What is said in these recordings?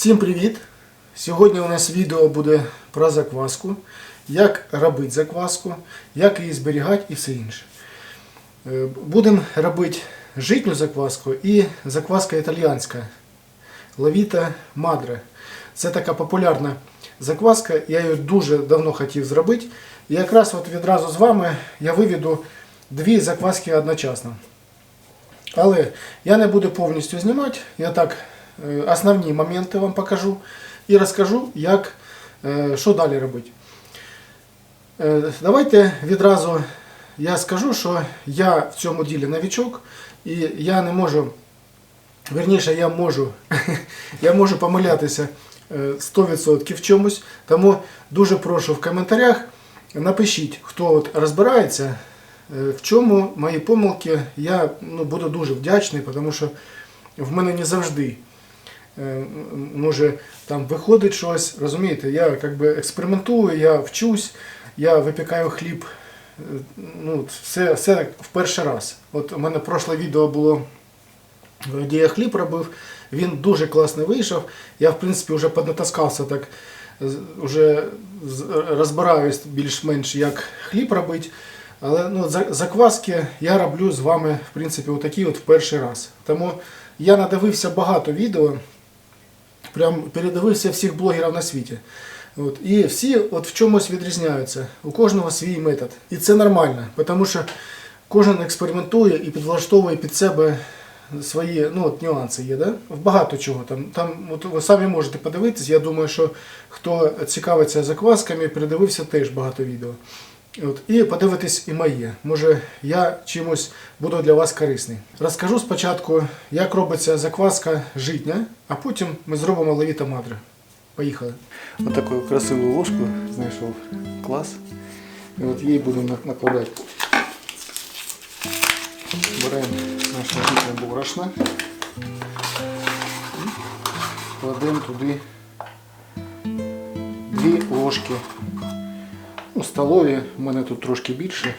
Всім привіт! Сьогодні у нас відео буде про закваску, як робити закваску, як її зберігати і все інше. Е, Будемо робити житню закваску і закваска італіянська Лавіта Мадре. Це така популярна закваска, я її дуже давно хотів зробити. І якраз от відразу з вами я виведу дві закваски одночасно. Але я не буду повністю знімати, я так основні моменти вам покажу і розкажу, як, е, що далі робити. Е, Давайте відразу я скажу, що я в цьому ділі новичок, і я не можу, верніше, я можу, я можу помилятися е, 100% в чомусь, тому дуже прошу в коментарях напишіть, хто от розбирається, е, в чому мої помилки. Я ну, буду дуже вдячний, тому що в мене не завжди е, може там виходить щось. Розумієте, я якби експериментую, я вчусь, я випікаю хліб. е, Ну, все, все в перший раз. От у мене прошле відео було, де я хліб робив. Він дуже класний вийшов. Я, в принципі, вже поднатаскався так, вже розбираюсь більш-менш, як хліб робити. Але ну, закваски я роблю з вами, в принципі, отакі от в перший раз. Тому я надивився багато відео, прям передивився всіх блогерів на світі. От, і всі от в чомусь відрізняються. У кожного свій метод. І це нормально, тому що кожен експериментує і підлаштовує під себе свої ну, от, нюанси є, да? Багато чого. Там, там, от ви самі можете подивитись. Я думаю, що хто цікавиться заквасками, передивився теж багато відео. От, і подивитись і моє. Може, я чимось буду для вас корисний. Розкажу спочатку, як робиться закваска житня, а потім ми зробимо лавіта мадре. Поїхали. Ось таку красиву ложку знайшов. Клас. І от її будемо накладати. Беремо наше житне борошно. Кладемо туди дві ложки. Ну, столові, у мене тут трошки більше.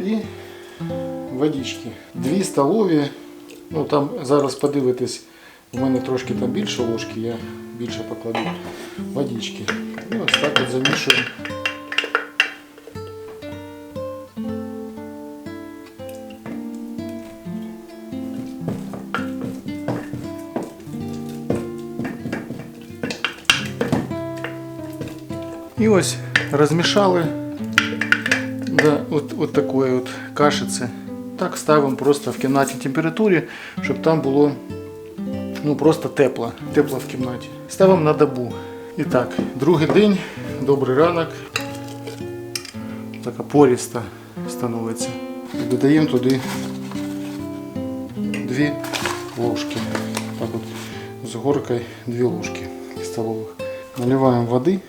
І водички. Дві столові. Ну там зараз подивитись, у мене трошки там більше ложки, я більше покладу водички. І ось так от замішуємо. І ось розмішали до от, от такої от кашиці. Так ставимо просто в кімнатній температурі, щоб там було ну, просто тепло, тепло в кімнаті. Ставимо на добу. І так, другий день, добрий ранок. Така поріста становиться. Додаємо туди дві ложки. Так от, з горкою дві ложки столових. Наливаємо води.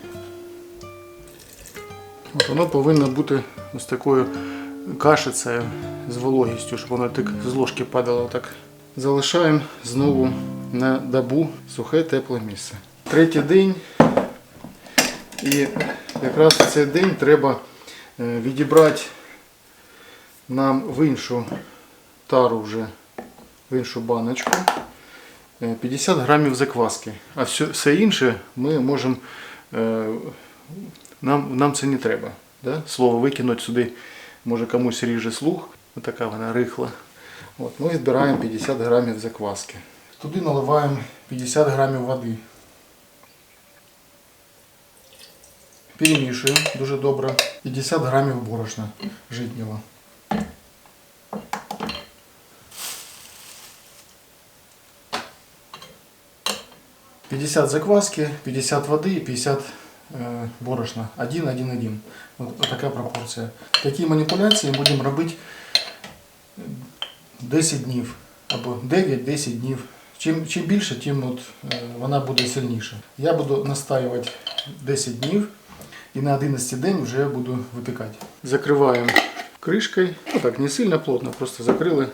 От воно повинно бути ось такою кашицею з вологістю, щоб воно так з ложки падало так. Залишаємо знову на добу сухе тепле місце. Третій день. І якраз цей день треба е, відібрати нам в іншу тару вже, в іншу баночку. е, 50 грамів закваски. А все, все інше ми можемо е, нам, нам це не треба. Да? Слово викинути сюди, може комусь ріже слух, така вона рихла. От, ми збираємо 50 грамів закваски. Туди наливаємо 50 грамів води. Перемішуємо дуже добре. 50 грамів борошна житнього. – 50 закваски, 50 води і 50 е, борошна. 1, 1, 1. От, от така пропорція. Такі маніпуляції будемо робити 10 днів або 9-10 днів. Чим, чим більше, тим от, е, вона буде сильніша. Я буду настаювати 10 днів і на 11 день вже буду випікати. Закриваємо кришкою. Ну так, не сильно плотно, просто закрили.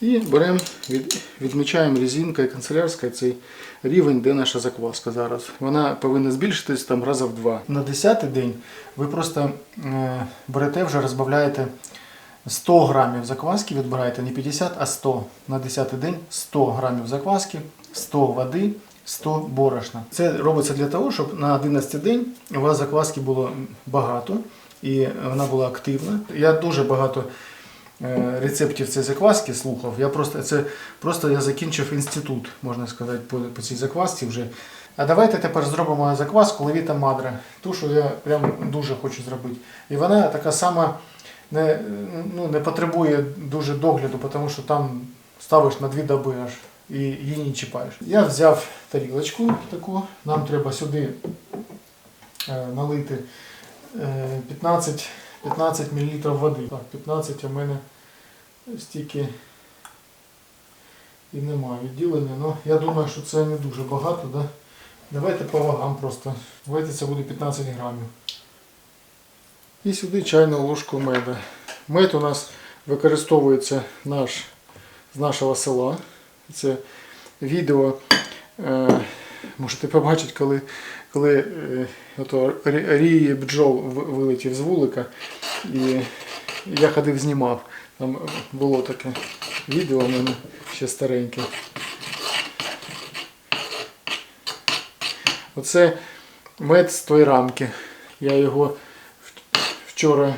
І беремо, від, відмічаємо резинкою канцелярською цей рівень, де наша закваска зараз. Вона повинна збільшитись там раза в два. На 10 день ви просто е, берете, вже розбавляєте 100 грамів закваски, відбираєте не 50, а 100. На 10 день 100 грамів закваски, 100 води, 100 борошна. Це робиться для того, щоб на 11 день у вас закваски було багато і вона була активна. Я дуже багато рецептів цієї закваски слухав. Я просто це просто я закінчив інститут, можна сказати, по, по цій заквасці вже. А давайте тепер зробимо закваску Левіта Мадра. Ту, що я прям дуже хочу зробити. І вона така сама не, ну, не потребує дуже догляду, тому що там ставиш на дві доби аж і її не чіпаєш. Я взяв тарілочку таку, нам треба сюди е, налити е, 15, 15 мл води. Так, 15 у мене стільки і немає відділення. Ну, я думаю, що це не дуже багато. Да? Давайте по вагам просто. Давайте це буде 15 грамів. І сюди чайну ложку меда. Мед у нас використовується наш, з нашого села. Це відео е, можете побачити, коли, коли е, ото рі- рій бджол вилетів з вулика. І я ходив знімав. Там було таке відео у мене ще стареньке. Оце мед з тої рамки. Я його вчора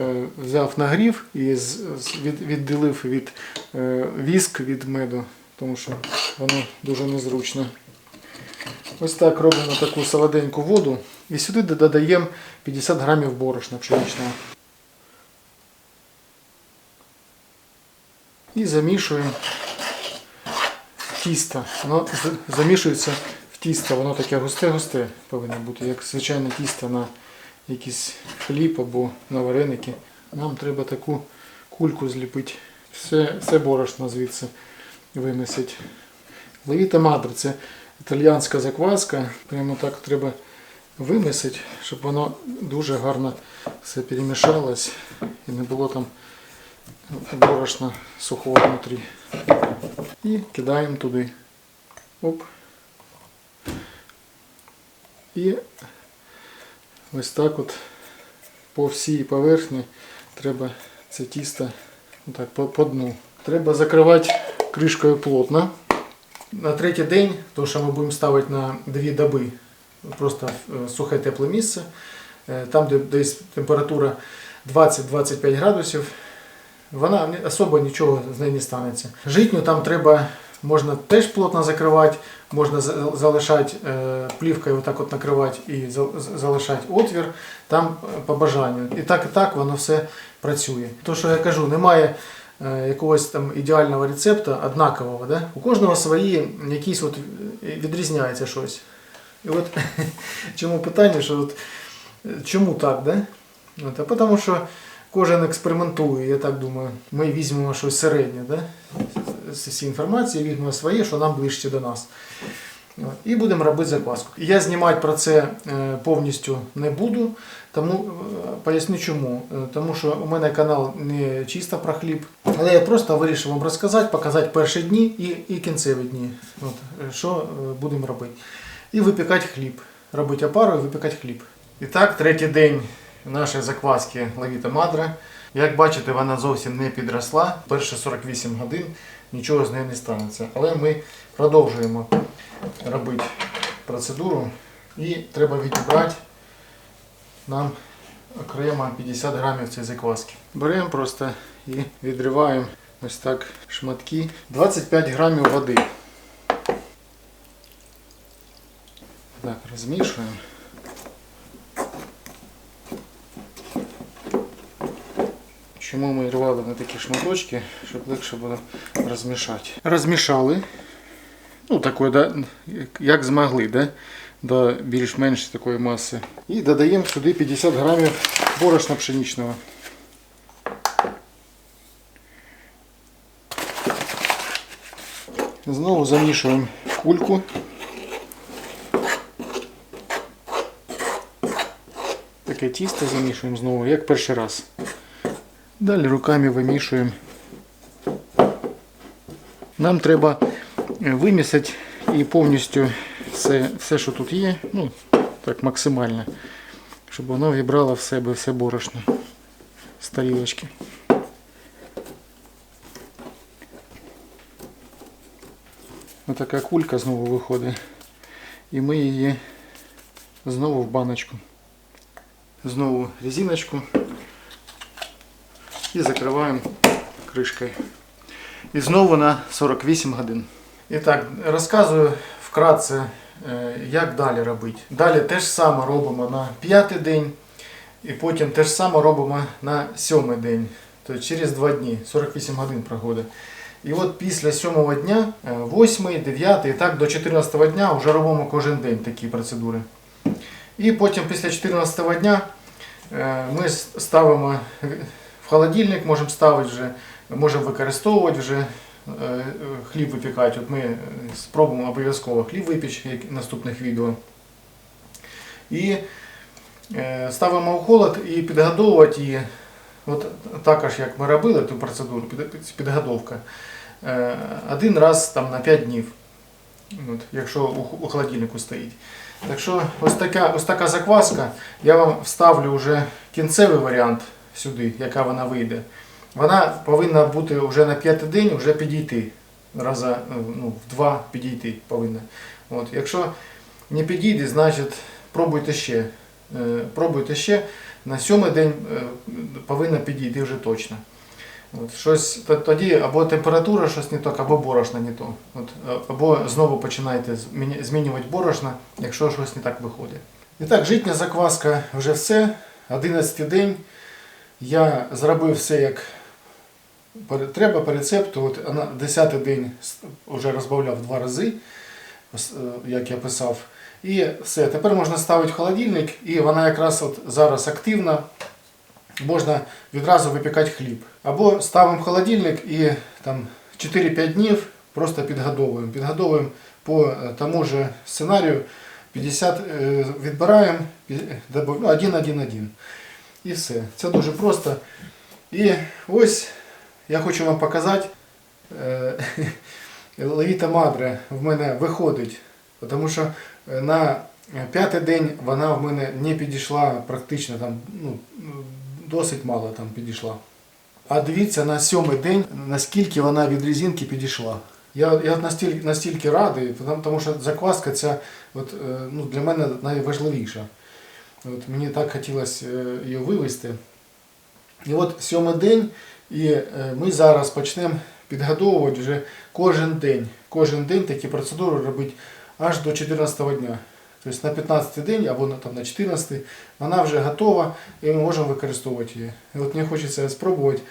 е, взяв нагрів і з, з- від, відділив від е, віск від меду, тому що воно дуже незручно. Ось так робимо таку солоденьку воду і сюди додаємо 50 грамів борошна пшеничного. І замішуємо тісто. Воно замішується в тісто, воно таке густе-густе повинно бути, як звичайне тісто на якийсь хліб або на вареники. Нам треба таку кульку зліпити. Все, все борошно звідси вимісить. Левіта мадра це італіянська закваска. Прямо так треба вимісити, щоб воно дуже гарно все перемішалось і не було там борошна сухого внутрі. І кидаємо туди. Оп. І ось так от по всій поверхні треба це тісто так, по, по дну. Треба закривати кришкою плотно. На третій день, то що ми будемо ставити на дві доби, просто е, сухе тепле місце, е, там, де десь температура 20-25 градусів, вона особо нічого з нею не станеться. Житню там треба, можна теж плотно закривати, можна залишати е, плівкою отак от накривати і залишати отвір, там по бажанню. І так, і так воно все працює. То, що я кажу, немає якогось там ідеального рецепту, однакового. Да? У кожного свої якісь от е, відрізняється щось. І от чому питання, що от, е, чому так, да? От, а тому що кожен експериментує, я так думаю. Ми візьмемо щось середнє, да? з цієї інформації, візьмемо своє, що нам ближче до нас. І будемо робити закваску. Я знімати про це е, повністю не буду, тому е, поясню чому. Е, Тому що у мене канал не чисто про хліб, але я просто вирішив вам розказати, показати перші дні і, і кінцеві дні, От, що будемо робити. І випікати хліб. Робити опару і випікати хліб. І так, третій день нашої закваски Лавіта Мадра. Як бачите, вона зовсім не підросла. Перші 48 годин нічого з нею не станеться. Але ми продовжуємо робити процедуру і треба відібрати нам окремо 50 грамів цієї закваски. Беремо просто і відриваємо ось так шматки. 25 грамів води. Так, розмішуємо. Чому ми рвали на такі шматочки, щоб легше було розмішати. Розмішали. Ну, такої, да, як- змогли, да? до більш-менш такої маси. І додаємо сюди 50 грамів борошна пшеничного. Знову замішуємо кульку. Таке тісто замішуємо знову, як перший раз. Далі руками вимішуємо. Нам треба вимісити і повністю все, все, що тут є, ну, так максимально, щоб воно вібрало в себе все борошно з тарілочки. Ось кулька знову виходить. І ми її знову в баночку. Знову резиночку. І закриваємо кришкою. І знову на 48 годин. І так, розказую вкратце, е, як далі робити. Далі те ж саме робимо на п'ятий день, і потім те ж саме робимо на сьомий день. Тобто через 2 дні, 48 годин проходить. І от після сьомого дня, 8, 9 і так до 14 дня вже робимо кожен день такі процедури. І потім після 14 дня е, ми ставимо в холодильник, можемо ставити вже, можемо використовувати вже е, хліб випікати. От ми е, спробуємо обов'язково хліб випічити, як в наступних відео. І е, ставимо в холод і підгодовувати її. От також як ми робили ту процедуру, під- підготовка. Е, Один раз там на 5 днів, от, якщо у, у холодильнику стоїть. Так що ось така, ось така закваска. Я вам вставлю вже кінцевий варіант сюди, яка вона вийде. Вона повинна бути вже на п'ятий день вже підійти. Раза, е, ну, в два підійти повинна. От, якщо не підійде, значить пробуйте ще. Е, Пробуйте ще. На сьомий день е, повинна підійти вже точно. От, щось, тоді або температура щось не так, або борошна не то. От, е, або знову починаєте змінювати борошна, якщо щось не так виходить. І так, житня закваска вже все. 11 день. Я зробив все як треба по рецепту. От, а на 10 день вже розбавляв два рази, е, як я писав. І все, тепер можна ставити в холодильник, і вона якраз от зараз активна. Можна відразу випікати хліб. Або ставимо в холодильник і там 4-5 днів просто підгодовуємо. Підгодовуємо по е, тому же сценарію 50 е, відбираємо, пі- добав- ну, 1-1-1. І все. Це дуже просто. І ось я хочу вам показати. е, Левіта Мадре в мене виходить, тому що е, на п'ятий день вона в мене не підійшла практично там, ну, досить мало там підійшла. А дивіться на сьомий день, наскільки вона від резинки підійшла. Я, я настільки, настільки радий, тому, що закваска ця от, е, ну, для мене найважливіша. От, мені так хотілося її вивезти. І от сьомий день, і е, ми зараз почнемо підгодовувати вже кожен день. Кожен день такі процедури робити аж до 14 дня. Тобто на 15 день або на, там, на 14 вона вже готова і ми можемо використовувати її. І от мені хочеться спробувати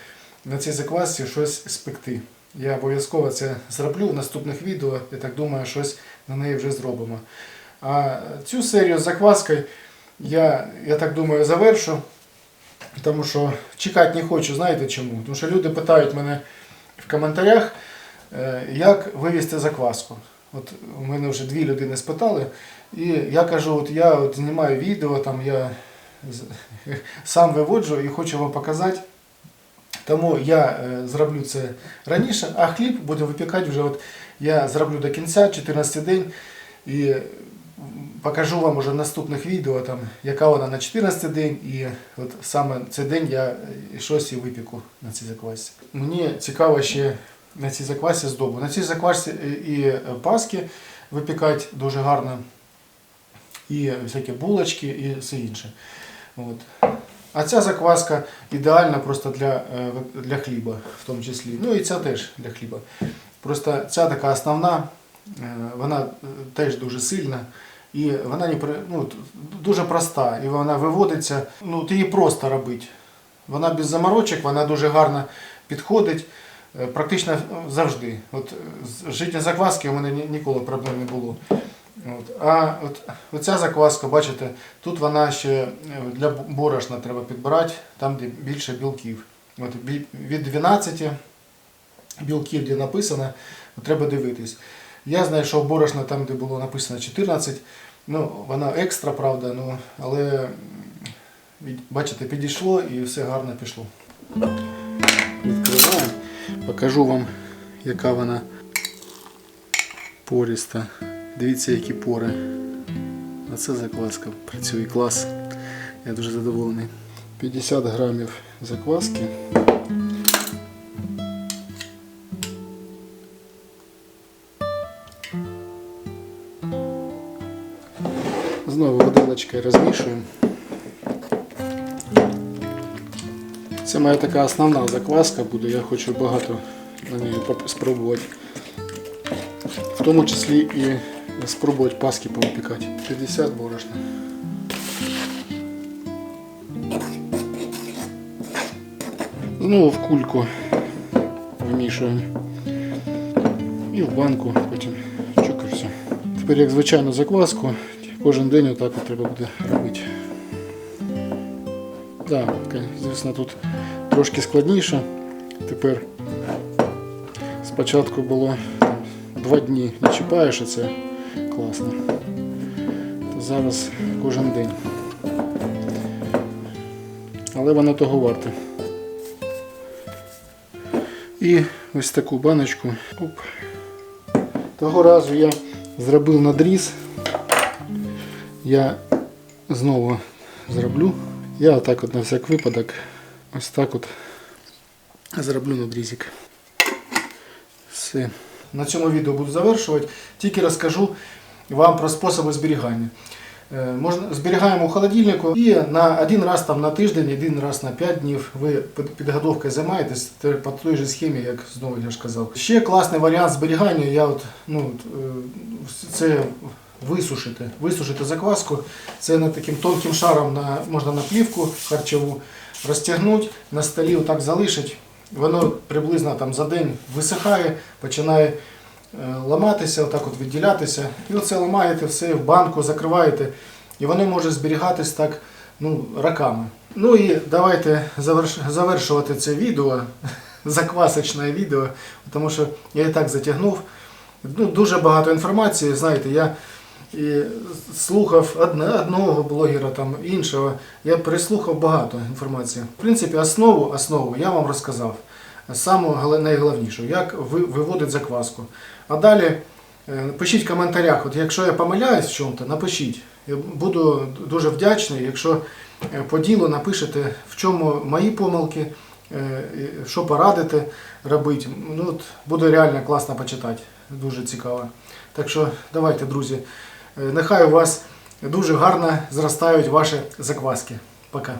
на цій заквасці щось спекти. Я обов'язково це зроблю в наступних відео. Я так думаю, щось на неї вже зробимо. А цю серію з закваскою я, я так думаю, завершу. Тому що чекати не хочу, знаєте чому? Тому що люди питають мене в коментарях, е, як вивести закваску. От у мене вже дві людини спитали, і я кажу, от я от знімаю відео, там я сам виводжу і хочу вам показати. Тому я е, зроблю це раніше, а хліб буду випікати вже. От я зроблю до кінця, 14 день, і покажу вам уже в наступних відео, там, яка вона на 14 день, і от саме цей день я е, щось і випіку на цій заквасці. Мені цікаво ще на цій заквасці здобу. На цій заквасці і- і е, паски випікати дуже гарно, і всякі булочки, і все інше. От. А ця закваска ідеальна просто для, е, для хліба, в тому числі. Ну і ця теж для хліба. Просто ця така основна, е, вона е, теж дуже сильна. І вона не, ну, дуже проста, і вона виводиться, ну, ти її просто робити. Вона без заморочок, вона дуже гарно підходить, е, практично завжди. От, е, з життя закваски у мене ні- ніколи проблем не було. От. А от, оця закваска, бачите, тут вона ще е, для борошна треба підбирати, там де більше білків. От, від 12 білків, де написано, треба дивитись. Я знайшов борошна там, де було написано 14. Ну, вона екстра, правда, ну, але бачите, підійшло і все гарно пішло. Відкриваю, покажу вам, яка вона поріста. Дивіться, які пори. Оце закваска. Працює клас. Я дуже задоволений. 50 грамів закваски. Виделочкою розмішуємо. Це моя така основна закваска буде, я хочу багато на неї спробувати. В тому числі і спробувати паски повипікати. 50 борошна. Знову в кульку вимішуємо. І в банку потім чук все. Тепер як звичайну закваску, кожен день отак от треба буде робити. Так, звісно, тут трошки складніше. Тепер спочатку було два дні не чіпаєш, і це класно. То зараз кожен день. Але воно того варте. І ось таку баночку. Оп. Того разу я зробив надріз. Я знову зроблю. Я отак от на всяк випадок ось так от зроблю надрізик. Все. На цьому відео буду завершувати. Тільки розкажу вам про способи зберігання. Е, Можна, зберігаємо у холодильнику і на один раз там, на тиждень, один раз на 5 днів ви підготовкою займаєтесь по той же схемі, як знову я ж казав. Ще класний варіант зберігання, я от, ну, е, це висушити. Висушити закваску. Це на таким тонким шаром на, можна на плівку харчову розтягнути, на столі отак залишить. Воно приблизно там за день висихає, починає е, ламатися, отак от відділятися. І оце ламаєте все в банку, закриваєте, і воно може зберігатись так ну, роками. Ну і давайте заверш- завершувати це відео, заквасочне відео, тому що я і так затягнув. Ну, дуже багато інформації, знаєте, я і слухав одного блогера, там, іншого. Я переслухав багато інформації. В принципі, основу, основу я вам розказав. Саму гала- найголовнішу, як ви, виводить закваску. А далі е, пишіть в коментарях, от якщо я помиляюсь в чому-то, напишіть. Я буду дуже вдячний, якщо е, по ділу напишете, в чому мої помилки, е, що порадите робити. Ну, от, буде реально класно почитати. Дуже цікаво. Так що давайте, друзі, нехай у вас дуже гарно зростають ваші закваски. Пока.